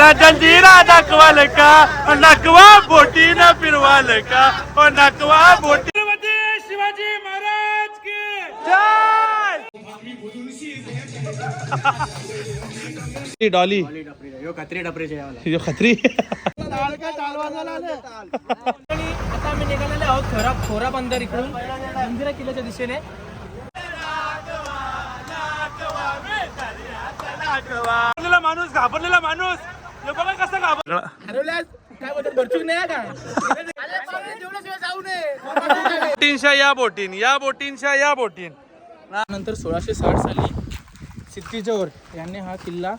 तिला जंजिरा दाखवाल का? नकवा बोटीनं फिरवाल का? ओ नकवा बोटी शिवाजी महाराज की जय डॉली. यो कत्री डपरीचे खत्री. आता आम्ही निघालेले आहोत खोरा खोरा बंदर इकडून. मंदिरा किल्ल्याच्या दिशेने. घाबरलेला माणूस घाबरलेला माणूस. हे बोटींशा या बोटीन या बोटींशा या बोटीन नंतर सोळाशे साठ साली सिद्धी वर यांनी हा किल्ला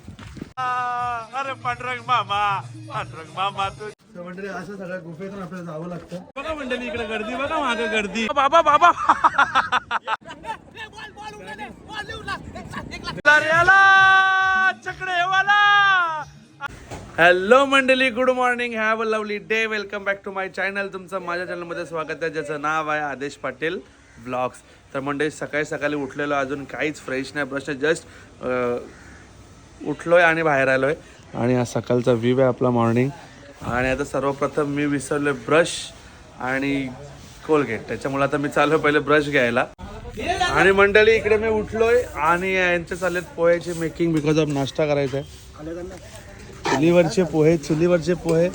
अरे पांडुरंग मामा पांडुरंग मामा तू म्हणजे असं सगळ्या गुफेतून आपल्याला जावं लागतं बघा मंडळी इकडे गर्दी बघा माग गर्दी बाबा बाबा हॅलो मंडळी good morning have a lovely day welcome back to my channel तुमचं माझ्या चॅनलमध्ये स्वागत आहे ज्याचं नाव आहे आदेश पाटील ब्लॉग्स तर मंडळी सकाळी सकाळी उठलेलो अजून काहीच फ्रेश नाही. ब्रश जस्ट उठलोय आणि बाहेर आलोय. आणि हा सकाळचा व्ह्यू आहे आपला मॉर्निंग आणि आता सर्वप्रथम मी विसरलोय ब्रश आणि कोलगेट त्याच्यामुळे आता मी चालू पहिले ब्रश घ्यायला. आणि मंडळी इकडे मी उठलोय आणि यांचे चाललेत पोह्याचे मेकिंग बिकॉज ऑफ नाश्ता करायचा आहे चुलीवरचे पोहे चुलीवरचे पोहे.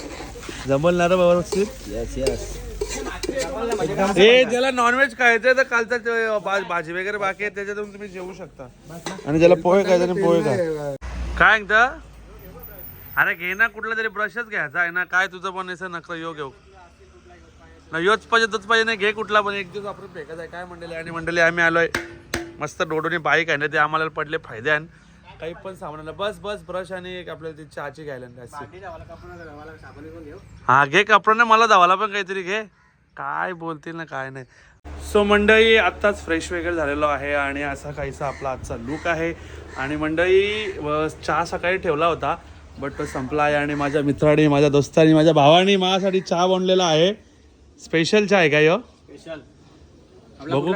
जमलणार बाबा हे ज्याला नॉनव्हेज खायचंय तर कालचा भाजी वगैरे बाकी आहे त्याच्यातून तुम्ही जेवू शकता. आणि ज्याला पोहे खायचे पोहे खा. काय म्हणता अरे घे ना कुठला तरी ब्रशच घ्यायचा आहे ना. काय तुझं पण असं नका यो घेऊ. ना योच पाहिजे तोच पाहिजे नाही घे कुठला पण. एक दिवस आपण आहे. काय मंडळी आणि मंडळी आम्ही आलोय. मस्त डोडोनी बाईक आहे ना ते आम्हाला पडले फायदे आणि काही पण सामानाला बस बस ब्रश आणि एक आपल्याला ती चहाची घ्यायला आणि. हा घे कपड्याने मला धावाला पण काहीतरी घे. काय बोलतील ना काय नाही. सो मंडळी आत्ताच फ्रेश वगैरे झालेलो आहे आणि असा काहीसा आपला आजचा लुक आहे. आणि मंडळी व चहा सकाळी ठेवला होता बट तो संपला आहे आणि माझ्या मित्राने माझ्या दोस्तानी माझ्या भावाने माझ्यासाठी चहा बनलेला आहे. स्पेशल चहा आहे का यो? स्पेशल बघू.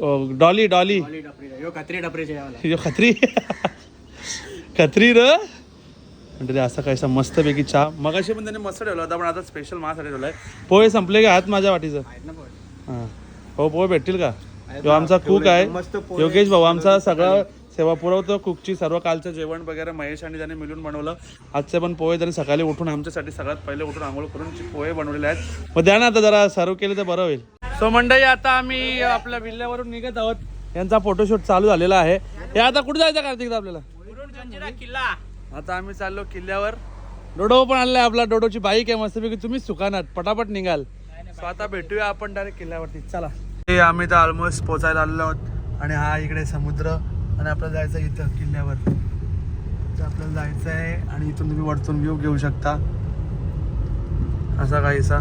Dolly Dolly. टपरी यो खत्री खत्री. र? म्हणजे असा काहीसा मस्तपैकी चहा. मगाशी पण त्याने मस्त ठेवला होता पण आता स्पेशल माझ्यासाठी ठेवलाय. पोहे संपले का हात माझ्या वाटीचं? हां. हो पोहे भेटतील का? तो आमचा कुक आहे. योगेश भाऊ आमचा सगळा सेवा पुरवतो कुकची सर्व कालचं जेवण वगैरे महेश आणि त्याने मिळून बनवलं. आजचे पण पोहे त्यांनी सकाळी उठून आमच्यासाठी सगळ्यात पहिले उठून आंघोळ करून पोहे बनवलेले आहेत. मग द्या ना आता जरा सर्व केले तर बरं होईल. सो मंडळी आता आम्ही आपल्या विल्ल्यावरून निघत आहोत. यांचा फोटोशूट चालू झालेला आहे. हे आता कुठे जायचं कार्तिक आपल्याला? किल्ला आता आम्ही चाललो किल्ल्यावर. डोडो पण आणलाय आपला. डोडोची बाईक आहे. मस्तपैकी तुम्हीच सुकानात पटापट निघाल. सो आता भेटूया आपण डायरेक्ट किल्ल्यावरती. चला. हे आम्ही तर ऑलमोस्ट पोचायला आलेलो आहोत. आणि हा इकडे समुद्र आणि आपल्याला जायचं आहे इथं किल्ल्यावर. आपल्याला जायचं आहे. आणि इथून तुम्ही वरतून व्ह्यू घेऊ शकता. असा काहीसा.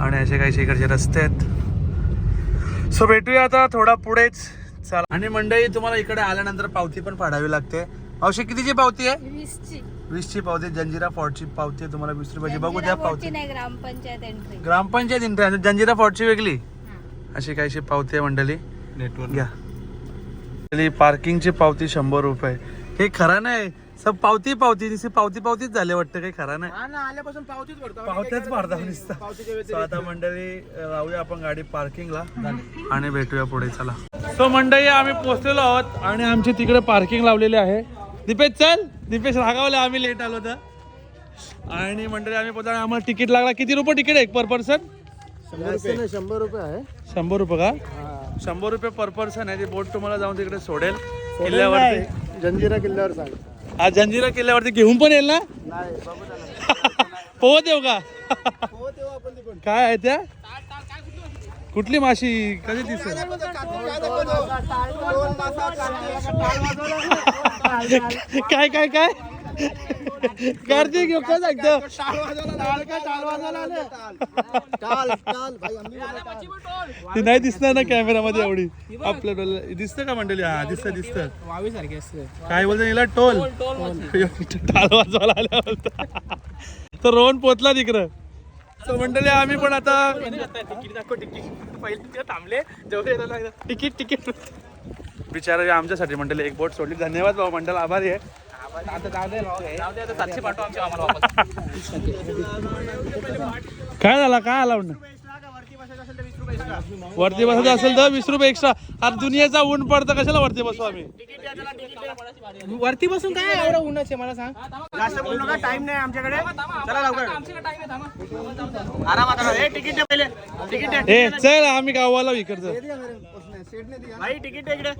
आणि असे काहीसे इकडचे रस्ते आहेत. सो भेटूया आता थोडा पुढेच. चला. आणि मंडळी तुम्हाला इकडे आल्यानंतर पावती पण फाडावी लागते. औषध कितीची पावती आहे? वीसची. वीसची पावती जंजिरा फोर्टची पावती आहे तुम्हाला वीस रुपयाची. बघू द्या पावती. ग्रामपंचायत एंट्री ग्रामपंचायत इंटर जंजिरा फोर्टची वेगळी? अशी काहीशी पावती आहे मंडळी. नेटवर्क घ्या. पार्किंगची पावती शंभर रुपये. हे खरा नाही. सब पावती पावती नुसती पावती पावतीच झाले वाटतं काही खरा नाही. हा ना आल्यापासून पावतीच भरतो पावत्याच मारता नुसतं. So आता मंडळी लावूया आपण गाडी पार्किंगला. आणि भेटूया पुढे चला. सो मंडळी आम्ही पोहोचलेलो आहोत आणि आमची तिकडे पार्किंग लावलेली आहे. दीपेश चल. दीपेश रागावले आम्ही लेट आलो तर. आणि मंडळी आम्ही पोहोचलो आम्हाला तिकीट लागला. किती रुपये तिकीट आहे पर पर्सन शंभर रुपये. आहे. शंभर रुपये का? शंभर रुपये पर पर्सन आहे. ती बोट तुम्हाला जाऊन तिकडे सोडेल. किल्ल्यावरती. जंजिरा किल्ल्यावर सांग हा जंजिरा किल्ल्यावरती घेऊन पण येईल ना? पोहत येऊ का? काय आहे त्या? कुठली माशी? कधी दिसेल काय काय काय? गर्दी घेऊ काय सांगतो ती नाही दिसणार ना कॅमेरामध्ये एवढी. आपल्या डोळ्याला दिसतं का मंडळी? हा दिसतं दिसतं. वावी सारखी असते काय बोलतो हिला? टोल. टाल वाजवायला आल्या बोलता तर रोहन पोचला तिकडं. मंडळी आम्ही पण आता तिकीट दाखव तिकीट पहिले थांबले जेवढे तिकीट तिकीट. बिचारा आमच्यासाठी मंडळी एक बोट सोडली. धन्यवाद भाऊ मंडळ आभारी आहे. काय झाला? काय आला वरती बसायचं असेल तर वीस रुपये एक्स्ट्रा अरे दुनियाचा ऊन पडतं कशाला वरती बसू आम्ही? वरती बसून काय एवढं उन्हाचे मला सांग. जास्त बोलू नका टाइम नाही आमच्याकडे. चला लवकर. आमच्याकडे टाइम आहे थांबा. आरामात आरामात. ए तिकीट पहिले. तिकीट ए चल आम्ही गावाला इकडचं भाई तिकीट इकडे.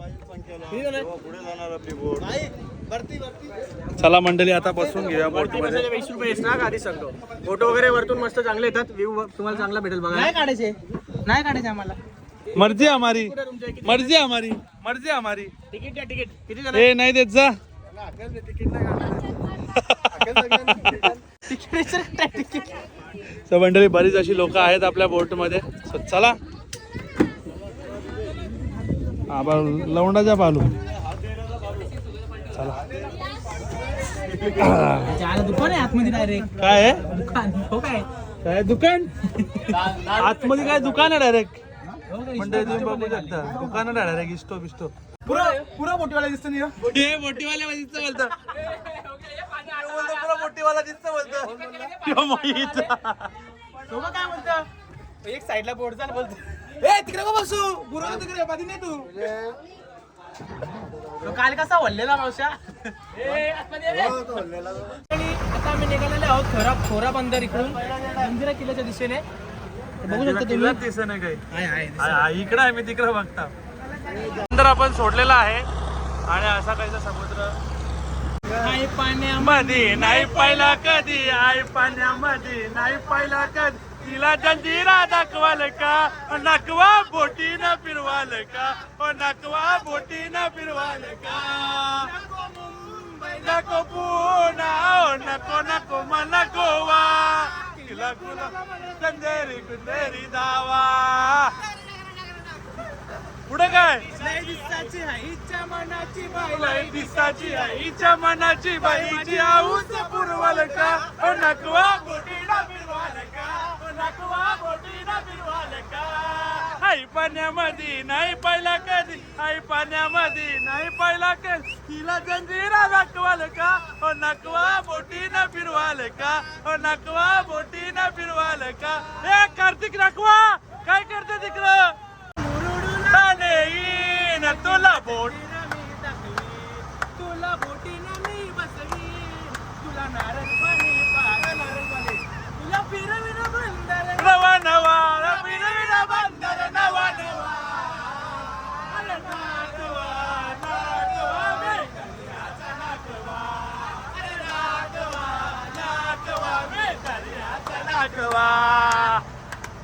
चला मंडळी आता बसून घेऊया बोट वरती मध्ये बसायचे वीस रुपये एक्स्ट्रा आधी सांगतो. फोटो वगैरे वरतून मस्त चांगले येतात. व्ह्यू तुम्हाला चांगला भेटेल बघा नाही काढायचे. नाही काढायचे आम्हाला. मर्जी हमारी. मर्जी हमारी. मर्जी हमारी. तिकीट द्या तिकीट किती ए नाही देत जा. मंडळी बरीच अशी लोक आहेत आपल्या बोटमध्ये So, चला आबा लवंडाच्या बालू. चला. दुकान आहे आतमध्ये डायरेक्ट काय आहे? दुकान. हो काय? काय दुकान? आतमध्ये काय दुकान आहे डायरेक्ट हो? मंडळी तुम्ही बघू शकता. दुकान आहे डायरेक्ट इस्टो बिस्टो. पुरा पुरा मोठीवाला दिसतो नाही हे? मोठीवाल्या दिसतं बोलतं. पुरा मोठीवाला दिसतं बोलतं. काय बोलतं? एक साईडला बोर्ड झाला बोलतो. ए तिकडे का बसू. बुरा तिकडे पाठी नाही तू. तो काल कसा वल्लेला मावशा ए, आतमध्ये ये रे. आणि आता आम्ही निघालेले आहोत खोरा खोरा बंदर इकडून. मंदिरा किल्ल्याच्या दिशेने. बघू शकता तुम्ही. नाही काही. आहे, आहे. इकडं आहे मी तिकडं बघता. नंतर आपण सोडलेला आहे. आणि असा काहीसा समुद्र. आहे पाण्या मध्ये नाही पाहिला कधी? आई पाण्यामध्ये नाही पाहिला कधी? तिला जंजिरा दाखवाल का? नकवा बोटीनं फिरवाल का? ओ नकवा बोटीनं फिरवाल का? नको पुणा ओ नको नको मला गोवा. तिला गुला कंदेरी कुंदेरी दावा पुढे काय? आईच्या मनाची बाई. दिसाची मनाची बाईची आऊस पुरवाल का? ओ नकवा बोटीला फिरवाल का? ओ नकवा बोटीला फिरवाल का? आई पाण्यामध्ये नाही पाहिला कधी? आई पाण्यामध्ये नाही पाहिला कधी? तिला जंजिरा दाखवाल का? ओ नकवा बोटीनं फिरवाल का? ओ नकवा बोटीनं फिरवाल का? ए कार्तिक नकवा! काय करते तिकडं? येईन तुला बोट. तुला बोटीनं मी बसवी तुला नारळ पाणी नारळ पाणी तुला फिरविन बंदर. नवा नवा रविना बंदर. नवा नवा.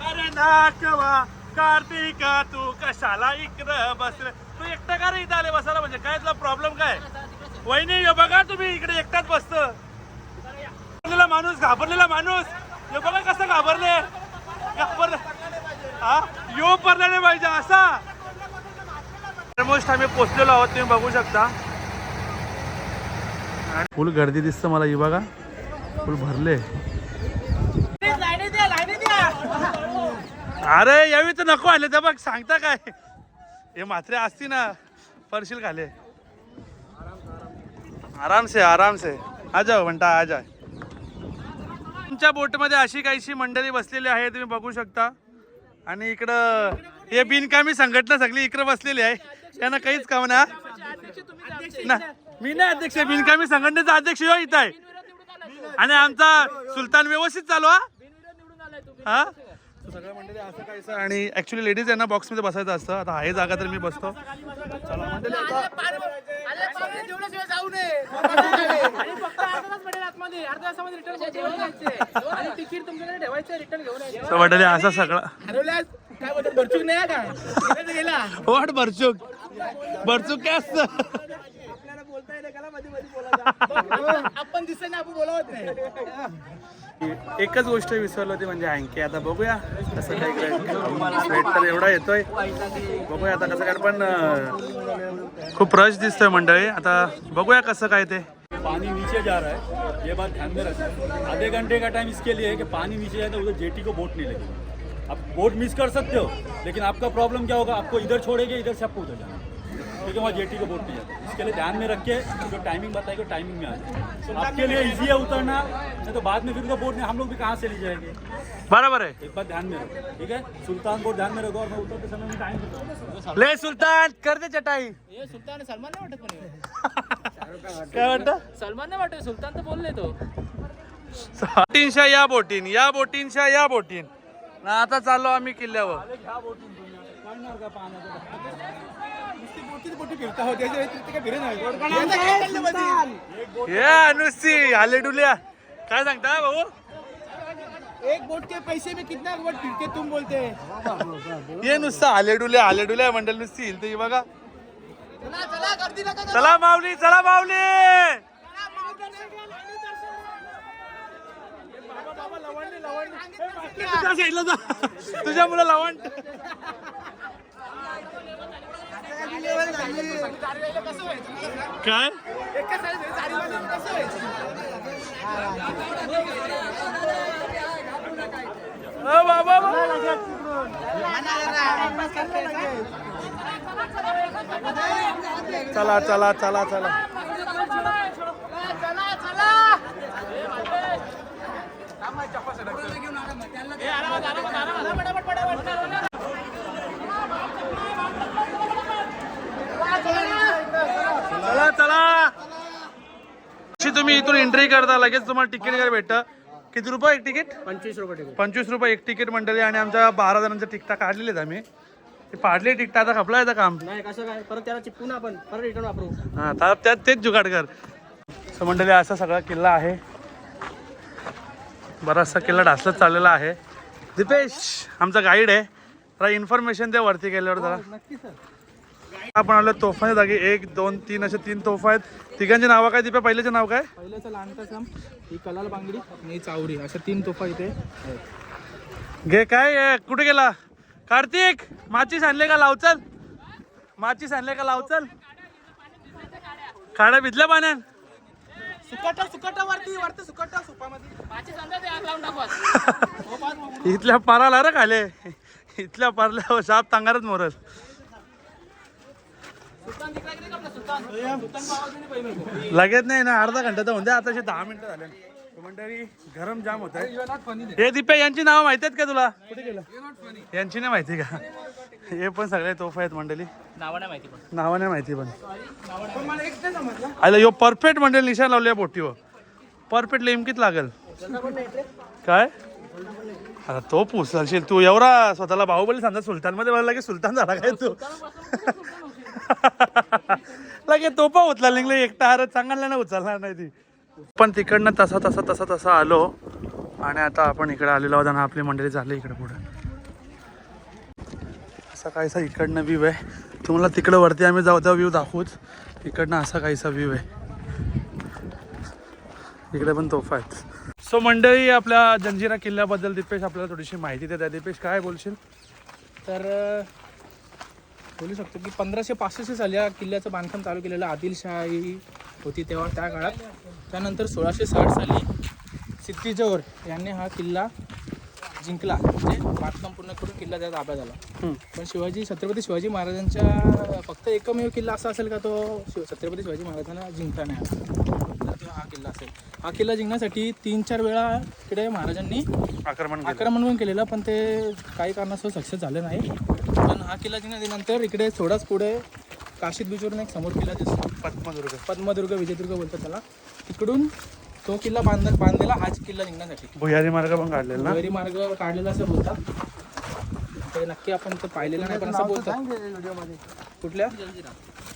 अरे नागवा कार्तिका तू कशाला इकडं बसले? का रे इथं आले बसायला म्हणजे काय तुला प्रॉब्लेम काय? वहिनी हे बघा तुम्ही इकडे एकटाच बसतो. घाबरलेला माणूस घाबरलेला माणूस. हे बघा कसं घाबरले. घाबरले. हा? यो पडला नाही पाहिजे असा. ऑलमोस्ट आम्ही पोचलेलो आहोत तुम्ही बघू शकता. फुल गर्दी दिसतं मला ही बघा. फुल भरले. द्या द्या अरे यावेळी तर नको आले तर बघ सांगता काय? हे मात्रे असती ना. परशील खाले. आराम से आराम से आ जाओ म्हणता आ जाय तुमच्या बोटमध्ये अशी काहीशी मंडळी बसलेली आहे तुम्ही बघू शकता. आणि इकडं हे बिनकामी संघटना सगळी इकडं बसलेली आहे. त्यांना काहीच काम ना ना मी नाही अध्यक्ष बिनकामी संघटनेचा अध्यक्ष हो, इथं आहे. आणि आमचा सुलतान व्यवस्थित चालू हा? सगळ्या मंडळी असं काहीचं आणि ऍक्च्युली लेडीज यांना बॉक्समध्ये बसायचं असतं. आता आहे जागा तर मी बसतो. चला मंडळी आता मंडळी असा सगळा भरचूक नाही वाट भरचूक. भरचूक काय असतं? मध्ये मध्ये आपण दिसत नाही आपण बोलावत नाही. एकच गोष्ट विसरलं होती म्हणजे अँकी. आता बघूया कसं काय स्वेट तर एवढा येतोय. बघूया आता कसं काय. पण खूप रश दिसतोय मंडळी. आता बघूया कसं काय ते. पानी नीचे जा रहा है. ये बात ध्यान में रखना. आधे घंटे का टाइम इसके लिए है कि पानी नीचे जाए तो उधर जेटी को बोट नहीं लगेगी. आप बोट मिस कर सकते हो लेकिन आपका प्रॉब्लम क्या होगा? आपको इधर छोड़ेंगे इधर से आपको उधर जाना क्योंकि वहाँ जेटी को बोट नहीं जाता इसके लिए ध्यान में रख के जो टाइमिंग बताएगा टाइमिंग में आ जाए। आपके लिए इजी है उतरना नहीं तो बाद में फिर तो बोट नहीं हम लोग भी कहाँ से ले जाएंगे? बरोबर आहे एक बात ध्यान में रखो ठीक है? सुल्तान बोट ध्यान में रखो और मैं उतरते समय में टाइम ले सुलतान कर दे चटाई। हे सुलतान सलमान नाही वाटत. काय वाटतं सलमान नाही वाटत सुलतान तर बोलले तो। बोटींशा या बोटीन या बोटींशा या बोटीन। ना आता चाललो आम्ही किल्ल्यावर। या नुसती आले डुल्या. काय सांगता भाऊ? एक बोट के पैसे में कितना बोट फिरके तुम बोलते. ये नुसतं आले डुल्या आले डुल्या मंडळ नुसती हिलते ही बघा. चला माऊली चला माऊली. तुझ्या साईडला जा. तुझ्या मुलं लावण काय? बाबा. चला चला चला चला चला अशी तुम्ही इथून एंट्री करता लगेच तुम्हाला तिकीट काय भेटतं. किती रुपये एक तिकीट पंचवीस रुपये पंचवीस रुपये एक तिकीट मंडळी आणि आमच्या बारा जणांच्या तिकटा काढलेले आम्ही. ते पाडले तिकटा आता खपला येतं काम. नाही कसं काय? परत त्याला चिपकू ना आपण. परत रिटर्न वापरू. हा तर त्यात तेच जुगाड कर. सो मंडळी असा सगळा किल्ला आहे. बराचसा किल्ला ढासलत चाललेला आहे. दीपेश आमचा गाईड आहे. जरा इन्फॉर्मेशन द्या वरती गेल्यावर जरा. नक्की सर आपण आलो तोफाच्या जागी. एक दोन तीन असे तीन तोफा आहेत. तिघांची नावं काय दीपे? पहिल्याचे नाव काय? पहिल्याचं लहान कसम ही कलाल बांगडी आणि ही चावडी. अशा तीन तोफा इथे. घे काय? कुठे गेला? कार्तिक माचीस आणले का लावचल? माचीस आणले का लावचल? काड्या भिजल्या पाण्यात? सुकाटा सुकाटा वरती वरती सुकाटा सुपामध्ये. इथल्या पाराला रे खाले. इथल्या पारल्या साप तांगारच मोरल. लगेच नाही ना अर्धा घंटा तर म्हणजे आता दहा मिनिटं झाले. मंडळी गरम जाम होत हे दिप्या यांची नावं माहिती आहेत का तुला? कुठे गेलं? यांची नाही माहिती का? हे पण सगळे तोफ आहेत मंडळी. नावं नाही माहिती पण. नावं नाही माहिती पण. आलं यो परफेक्ट मंडळी निशाण लावल्या बोटीवर. परफेक्ट लेमकीत लागल. काय? आता तो पुसलशील. तू एवढा स्वतःला बाहुबली समजा सुलतानमध्ये की सुलतान झाला काय तू? लगे तोपा उचला निघले एकटा हार चांगला ना उचलणार नाही ती. पण तिकडनं तसा तसा तसा तसा आलो आणि आता आपण इकडे आलेलो आहोत आणि आपली मंडळी झाली इकडे पुढे. असा काहीसा इकडनं व्ह्यू आहे. तुम्हाला तिकडं वरती आम्ही जाऊ त्या व्ह्यू दाखवूच. इकडनं असा काहीसा व्ह्यू आहे. इकडे पण तोफा आहेत. सो मंडळी आपल्या जंजिरा किल्ल्याबद्दल दिपेश आपल्याला थोडीशी माहिती देत आहे. दिपेश काय बोलशील? तर बोलू शकतो की पंधराशे पासष्ट साली या किल्ल्याचं बांधकाम चालू केलेलं आदिलशाही होती तेव्हा त्या काळात. त्यानंतर सोळाशे साठ साली सिद्धी यांनी हा किल्ला जिंकला. म्हणजे बांधकाम पूर्ण करून किल्ला त्या ताब्यात आला. पण शिवाजी छत्रपती शिवाजी महाराजांच्या फक्त एकमेव किल्ला असा असेल का तो शिव छत्रपती शिवाजी महाराजांना जिंकता नाही हा किल्ला असेल. हा किल्ला जिंकण्यासाठी तीन चार वेळा इकडे महाराजांनी आक्रमण आक्रमण पण केलेलं पण ते काही कारणास्तव सक्सेस झालं नाही. पण हा किल्ला जिंकल्यानंतर इकडे थोडाच पुढे काशीद बीचवरून एक समोर किल्ला दिसतो. पद्मदुर्ग. पद्मदुर्ग विजयदुर्ग बोलतात त्याला. तिकडून तो किल्ला बांध बांधलेला हाच किल्ला जिंकण्यासाठी. भुयारी मार्ग पण काढलेला ना? भुयारी मार्ग काढलेला असं बोलतात. ते नक्की आपण ते पाहिलेलं नाही पण असं बोलतात. कुठल्या?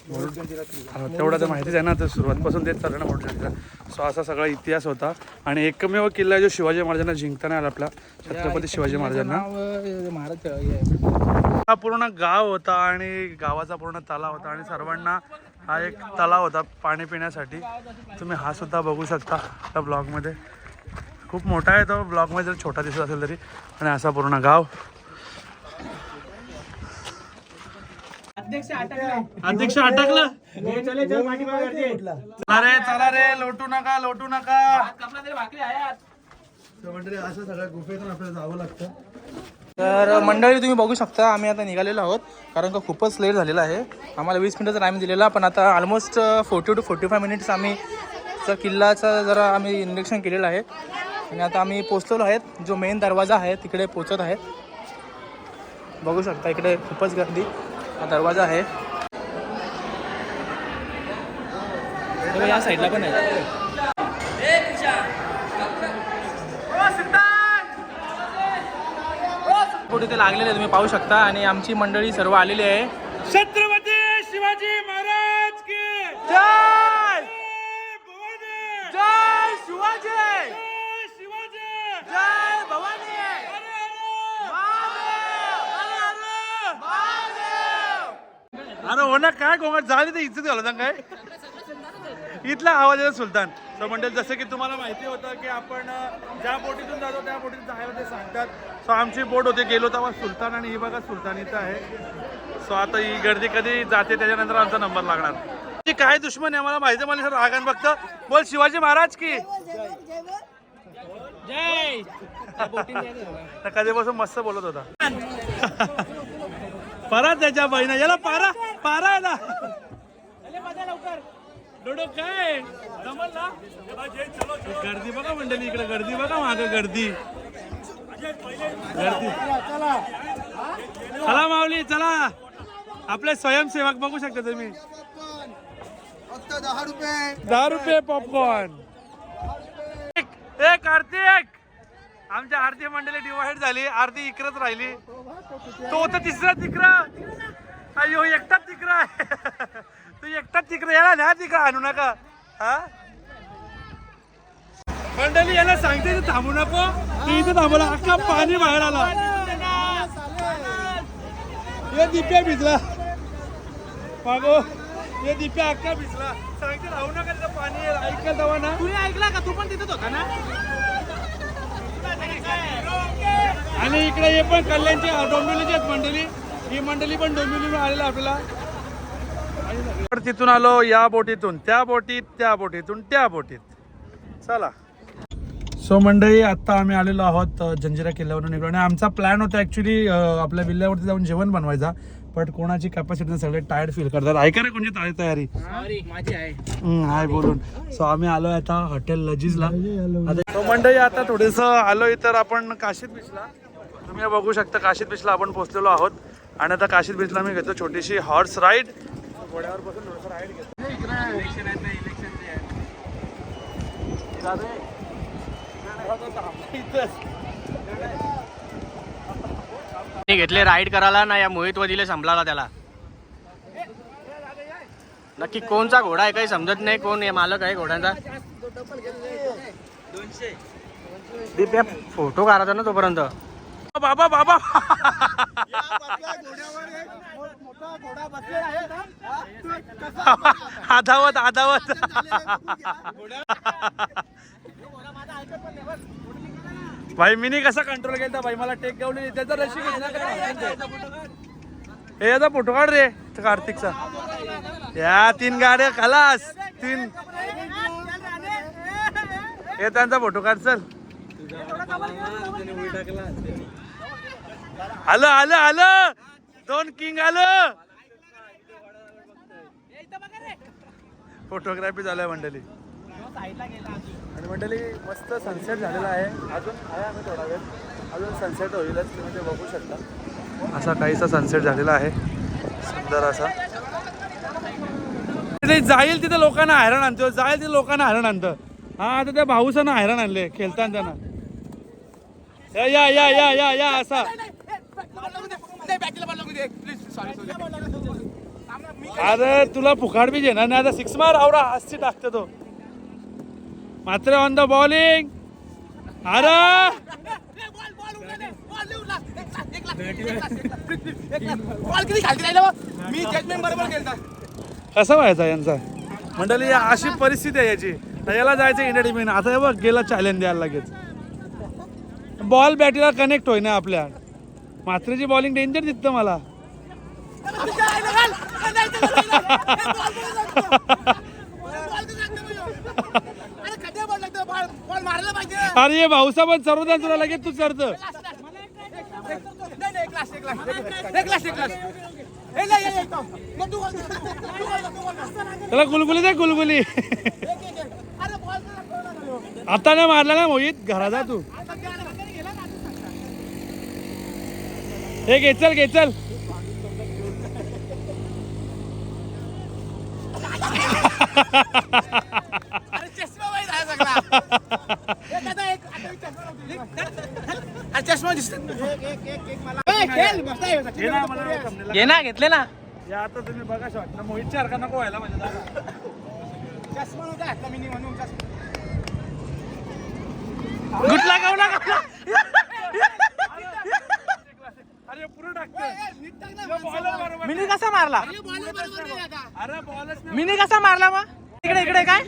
हा, तेवढं तर माहितीच आहे ना तर सुरुवातपासून तेच चाललं ना मोठं सो असा सगळा इतिहास होता. आणि एकमेव किल्ला आहे जो शिवाजी महाराजांना जिंकता नाही आला आपला छत्रपती शिवाजी महाराजांना. हा पूर्ण गाव होता आणि गावाचा पूर्ण तलाव होता आणि सर्वांना हा एक तलाव होता पाणी पिण्यासाठी. तुम्ही हा सुद्धा बघू शकता त्या ब्लॉगमध्ये. खूप मोठा आहे तो ब्लॉगमध्ये जर छोटा दिसत असेल तरी. आणि असा पूर्ण गाव. अध्यक्ष अटकलं. चले चल रे चला रे लोटू नका लोटू नका. तरी भाकरी आहे आज. असं सगळ्या गुफेतून आपल्याला जावं लागतं. तर मंडळी तुम्ही बघू शकता आम्ही आता निघालेलो आहोत कारण का खूपच लेट झालेला आहे. आम्हाला वीस मिनिटाचा टाईम दिलेला पण आता almost forty two forty five minutes आम्ही किल्ल्याचा जरा आम्ही निरीक्षण केलेलं आहे. आणि आता आम्ही पोचलेलो आहेत जो मेन दरवाजा आहे तिकडे पोचत आहेत बघू शकता इकडे खूपच गर्दी. हा दरवाजा आहे. या साईडला पण आहे. कुठे ते लागलेले तुम्ही पाहू शकता. आणि आमची मंडळी सर्व आलेली आहे. छत्रपती शिवाजी महाराज की जय भवानी जय शिवाजी जय शिवाजी जय भवानी अरे हो ना काय गोंगाट झाली तर इज्जत घालता काय? इथला आवाज आहे सुलतान. तर म्हणजे जसं की तुम्हाला माहिती होतं की आपण ज्या बोटीतून जातो त्या बोटीतून जायला ते सांगतात. सो आमची बोट होती गेलो तेव्हा सुलतान आणि ही बघा सुलतान इथं आहे. सो आता ही गर्दी कधी जाते त्याच्यानंतर आमचा नंबर लागणार. ती काय दुश्मन आहे मला माहिती आहे, मला सर रागान बघतं. बोल शिवाजी महाराज की. जय तर कधीपासून मस्त बोलत होता. परा त्याच्या बहिणा याला पारा. पारा आहे ना डोडो काय? जमल ना? गर्दी बघा मंडळी इकडे गर्दी बघा माग गर्दी. गर्दी. चला माऊली चला. आपले स्वयंसेवक बघू शकता तुम्ही. दहा रुपये पॉपकॉर्न ए कार्तिक आमच्या आरती मंडळी डिवाइड झाली आरती इकडच राहिली. तो तर तिसरा तिकरा. अयो एकटाच तिकरा आहे. तू एकटाच तिकरा याला ना तिकरा आणू नका. हा? मंडळी याला सांगते इथे थांबू नको. तू इथे थांबला अख्खा पाणी बाहेर आला. ये दिप्या भिजला. मागो ये दिप्या अख्खा भिजला. सांगते राहू नका तिथं पाणी. ऐकल तेव्हा ना? तुम्ही ऐकला का? तू पण तिथेच होता ना? आणि इकडे हे पण कल्याणची डोंबिवलीची आहेत मंडळी. ही मंडळी पण डोंबिवली आलेला आपल्याला. तर तिथून आलो या बोटीतून त्या बोटीत त्या बोटीतून त्या बोटीत. चला. सो मंडळी आता आम्ही आलेलो आहोत जंजिरा किल्ल्यावरून निघलो. आणि आमचा प्लॅन होता ऍक्च्युली आपल्या किल्ल्यावरती जाऊन जेवण बनवायचा. बट कोणाची कॅपॅसिटी सगळे टायर्ड फील करतात. ऐका रे कोणची तयारी? सॉरी माझी आहे. हम्म, हाय बोलून. सो आम्ही आलोय आता हॉटेल लजीजला तो मंडळी आता थोडस आलोय तर आपण काशीद बीचला तुम्ही बघू शकता काशीद बीचला आपण पोहोचलेलो आहोत. आणि आता काशीद बीचला मी घेतो छोटीशी हॉर्स राईड घोड्यावर बसून थोडंसं राईड घेतो मी घेतले राईड करायला ना या मोहित वदिले संपलाला त्याला. नक्की कोणचा घोडा आहे काही समजत नाही कोण आहे मालक आहे घोड्यांचा. फोटो काढायचा ना तोपर्यंत. बाबा बाबा. आधावत आधावत. भाई मिनी कसा कंट्रोल केला भाई मला टेक घेऊन त्याचा रशी हे याचा फोटो काढ रे कार्तिकचा. या तीन गाड्या खलास. तीन. हे त्यांचा फोटो काढ चल. आलं आलं आलं. दोन किंग आलं. फोटोग्राफी झाल्या मंडळी. आणि मंडळी मस्त सनसेट झालेला आहे. अजून आहे आम्ही थोडा वेळ. अजून सनसेट होईलच तुम्ही ते बघू शकता. असा काहीसा सनसेट झालेला आहे. सुंदर असा. तिथे जाईल तिथे लोकांना हैराण आणतो. जाईल तिथे लोकांना हैराण आणतं. हा आता त्या भाऊसानं हैराण आणले खेळताना. त्यांना या या या या या असा. अरे तुला फुकाड बी घेणार नाही. आता सिक्स मार आवडा हास्ती टाकतो तो. मात्र ऑन द बॉलिंग अरे! मी कसा व्हायचा यांचा? मंडळी अशी परिस्थिती आहे याची. याला जायचं इंडिया टीम आता हे बघ गेला चॅलेंज द्यायला लगेच. बॉल बॅटीला कनेक्ट होईना आपल्या. मात्रेची बॉलिंग डेंजर दिसतं मला. अरे भाऊसा पण सर्वजण तुला लगेच तू चरत त्याला गुलगुली दे गुलगुली. आता नाही मारला ना मोहित? घरा जा तू. हे घे चल घे चल. चष्मा दिसत घे ना घेतले ना. या आता तुम्ही बघा शॉट ना मोहित सारखा नको व्हायला म्हणजे दादा. गुटला गावला गावला. मिनी कसा मारला? अरे बॉलच मिनी कसा मारला? मग? इकडे इकडे काय?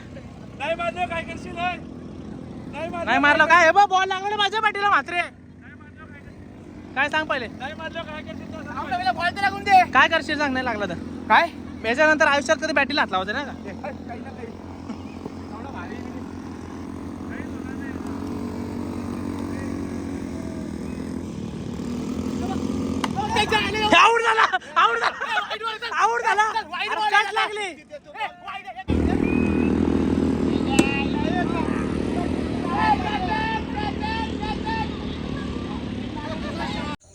नाही मारलं काय करशील? नाही मारलं नाही मारला काय? हे बॉल लागला माझ्या पाठीला मात्रे काय सांग पहिले? नाही मारलं काय करशील सांग. काय करशील सांग नाही लागला तर. काय? याच्यानंतर आयुष्यात कधी बॅटीला हात लावायचं नाही का आऊट झाला आऊट झाला. आऊट झाला. लागली.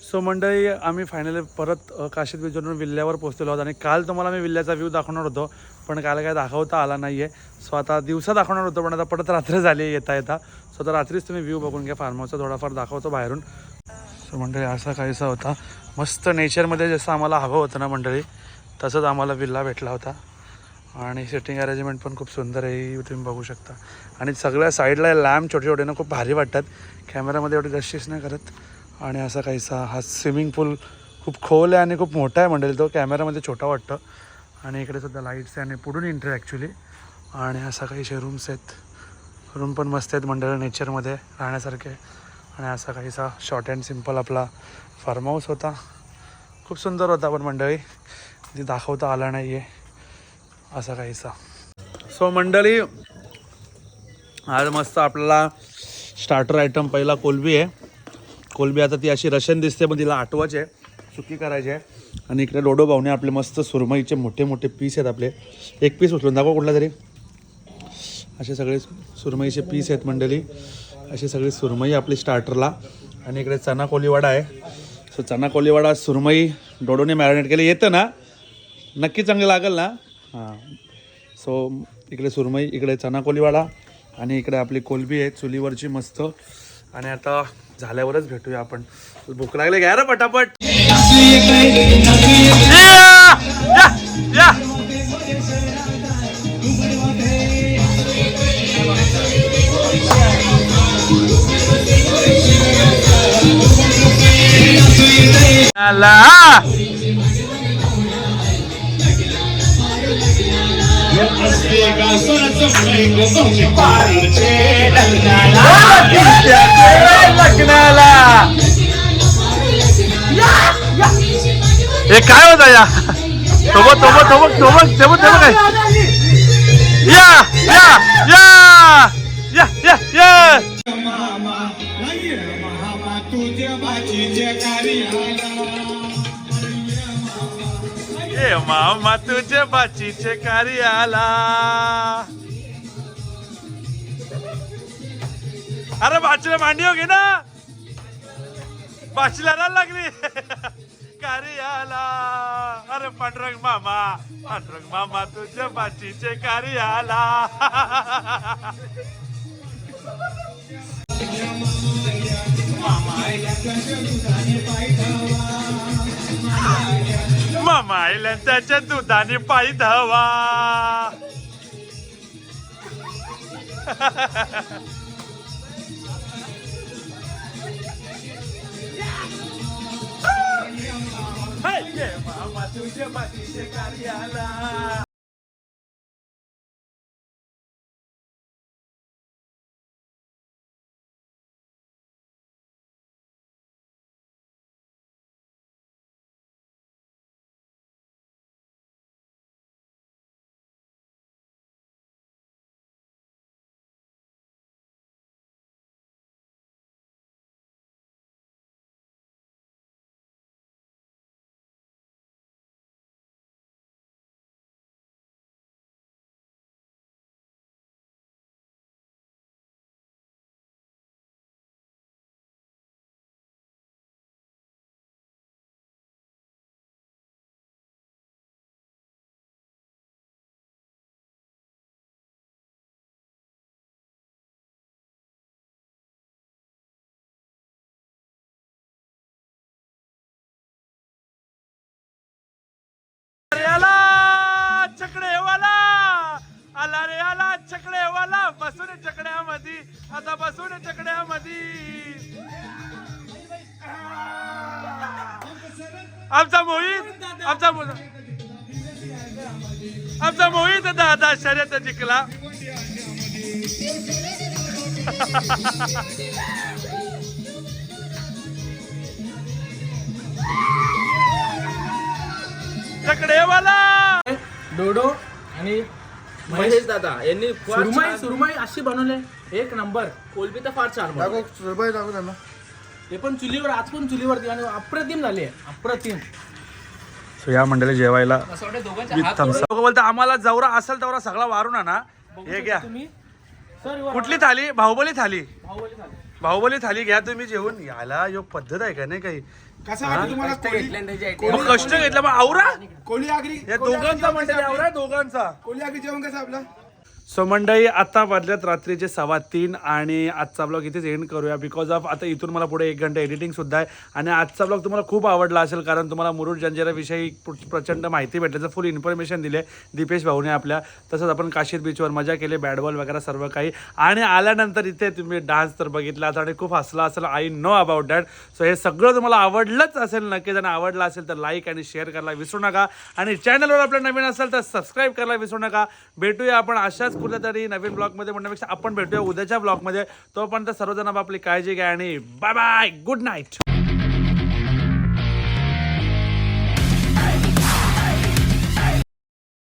सो मंडळी आम्ही फायनली परत काशीद बीचवरून विल्ल्यावर पोहोचलेलो आहोत आणि काल तुम्हाला मी विल्ल्याचा व्ह्यू दाखवणार होतो पण काल काय दाखवता आला नाही आहे सो आता दिवसा दाखवणार होतो पण आता परत रात्र झाली येता येता सो आता रात्रीच तुम्ही व्ह्यू बघून घ्या फार्म हाऊसचा थोडाफार दाखवतो बाहेरून. सो मंडळी असा काहीसा होता. मस्त नेचरमध्ये जसं आम्हाला हवं होतं ना मंडळी तसंच आम्हाला विल्ला भेटला होता. आणि सिटिंग अरेंजमेंट पण खूप सुंदर आहे तुम्ही बघू शकता. आणि सगळ्या साईडला लॅम्प छोटे छोटे ना खूप भारी वाटतात. कॅमेरामध्ये एवढी दर्शिस नाही करत. आणि असा काहीसा हा स्विमिंग पूल खूप खोल आहे आणि खूप मोठा आहे मंडळी तो कॅमेरामध्ये छोटा वाटतं. आणि इकडे सुद्धा लाईट्स आहे आणि पुढून एंट्री ॲक्च्युली आणि असा काहीशे रूम्स आहेत. रूम पण मस्त आहेत मंडळ नेचरमध्ये राहण्यासारखे. आणि असा काहीसा शॉर्ट अँड सिंपल आपला फार्म हाऊस होता. खूप सुंदर होता पण मंडळी ती दाखवता आला नाही आहे असा काहीसा सो मंडळी आज मस्त आपल्याला स्टार्टर आयटम पहिला कोलबी आहे. कोलबी आता ती अशी रशन दिसते पण तिला आठवायची आहे. सुकी करायची आहे. आणि इकडे डोडो भावने आपले मस्त सुरमईचे मोठे मोठे पीस आहेत आपले. एक पीस उचलून दाखवा कुठला तरी. असे सगळे सुरमईचे पीस आहेत मंडळी. अशी सगळी सुरमई आपली स्टार्टरला आणि इकडे चना कोलीवाडा आहे. सो चना कोलीवाडा सुरमई डोडोने मॅरिनेट केले. येतं ना? नक्की चांगलं लागेल ना? हां. सो इकडे सुरमई इकडे चना कोलीवाडा आणि इकडे आपली कोलबी आहे चुलीवरची मस्त. आणि आता झाल्यावरच भेटूया आपण. भूक लागले घ्या रे पटापट. हे काय होता या? सोबत सोबत सोबत सोबत सोबत सोबत काय? या या या या या या. ये मामा तुझ्या बाचीचे कार्य आला. अरे बाचीला मांडी हो घे ना. बाचीला ना लागली. कार्याला अरे पांडुरंग मामा पांडुरंग मामा तुझ्या बाचीचे कार्याला मामा त्याच्या दुधाने पायी धावा. मामा तुझ्या बाचीचे कार्याला. आता बसून चकड्यामध्ये आमचा मोहित आमचा मो- आमचा मोहित दादा शर्यत जिंकला. चकडेवाला. डोडो आणि महेश दादा यांनी फार सुरमई छान- सुरमई अशी बनवले. एक नंबर. कोलबी तर फार छान बनवली. ते पण चुलीवर आज पण चुलीवरती आणि अप्रतिम झाले अप्रतिम. सो या मंडळी जेवायला असं वाटतं दोघांच्या विथ हात थम्स लोक बोलते आम्हाला जवरा असेल तेवढा सगळा वारून आणा बघू हे शकता घ्या. तुम्ही. सर कुठली थाली? बाहुबली थाली. बाहुबली झाले बाहुबली थाली घ्या तुम्ही जेवून. याला यो पद्धत आहे का नाही काही? कसं वाटतं तुम्हाला idea. मग कष्ट घेतलं मग आवरा? कोली आगरी या दोघांचा म्हणते आवरा दोघांचा. कोली आगरी जेवण कसं आपलं? सो मंडळी आता वाजल्यात रात्रीचे सव्वा तीन आणि आजचा ब्लॉग इथेच एंड करूया बिकॉज ऑफ आता इथून मला पुढे एक घंटा एडिटिंग सुद्धा आहे. आणि आजचा ब्लॉग तुम्हाला खूप आवडला असेल कारण तुम्हाला मुरुड जंजिराविषयी प्रचंड माहिती भेटल्याचं फुल इन्फॉर्मेशन दिले दीपेश भाऊने आपल्या तसंच आपण काशीर बीचवर मजा केली बॅटबॉल वगैरे सर्व काही. आणि आल्यानंतर इथे तुम्ही डान्स तर बघितला आणि खूप हसला असेल. I know about that so हे सगळं तुम्हाला आवडलंच असेल नक्कीच. आणि आवडलं असेल तर लाईक आणि शेअर करायला विसरू नका. आणि चॅनलवर आपलं नवीन असेल तर सबस्क्राईब करायला विसरू नका. भेटूया आपण अशाच कुठेतरी नवीन ब्लॉगमध्ये म्हणण्यापेक्षा आपण भेटूया उद्याच्या ब्लॉगमध्ये. तोपर्यंत सर्वजण आपली काळजी घ्या आणि बाय बाय गुड नाईट